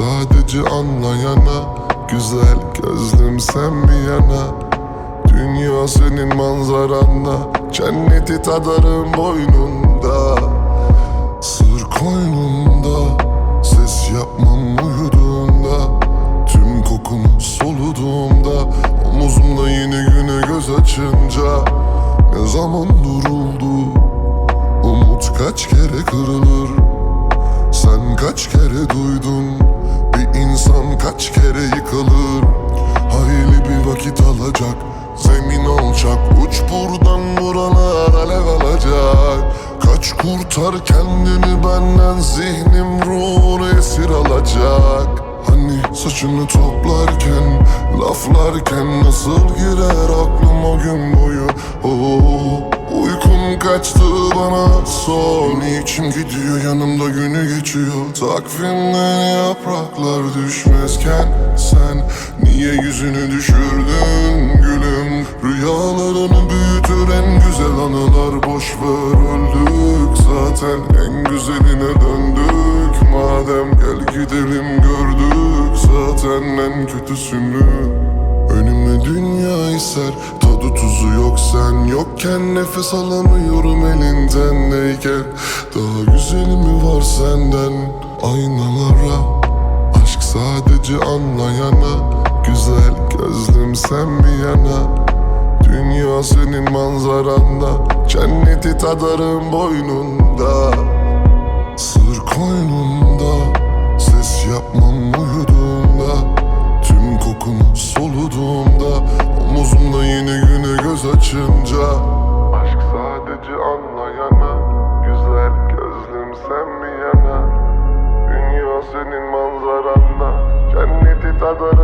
sadece anlayana Güzel gözlüm sen bir yana. Dünya senin manzaranda Cenneti tadarım boynunda. Sır koynunda Ses yapmam uyuduğunda. Tüm kokunu soluduğumda Omuzumda yeni güne göz açınca. Ne zaman duruldu? Umut kaç kere kırılır Sen kaç kere duydun? Bir insan kaç kere yıkılır? Hayli bir vakit alacak Zemin alacak Uç buradan buralar alev alacak. Kaç kurtar kendini benden Zihnim ruhunu esir alacak. Hani saçını toplarken Laflarken nasıl girer aklıma gün boyu? Oh, Uykum kaçtı bana sor Niçin gidiyor yanımda günü geçiyor. Takvimden yapraklar düşmezken Sen niye yüzünü düşürdün gülüm? Rüyalarını büyütür en güzel anılar Boş ver öldük zaten. En güzeline döndük Madem gel gidelim gördük zaten. En kötüsünü Önüme dünya iser Tadı tuzu yok sen yokken Nefes alamıyorum elindendeyken Daha güzeli mi var senden Aynalara? Aşk sadece anlayana Güzel gözlüm sen bir yana? Dünya senin manzaranda Cenneti tadarım boynunda açınca Aşk sadece anlayana Güzel gözlüm sen mi yana Dünya senin manzaranda Cenneti tadar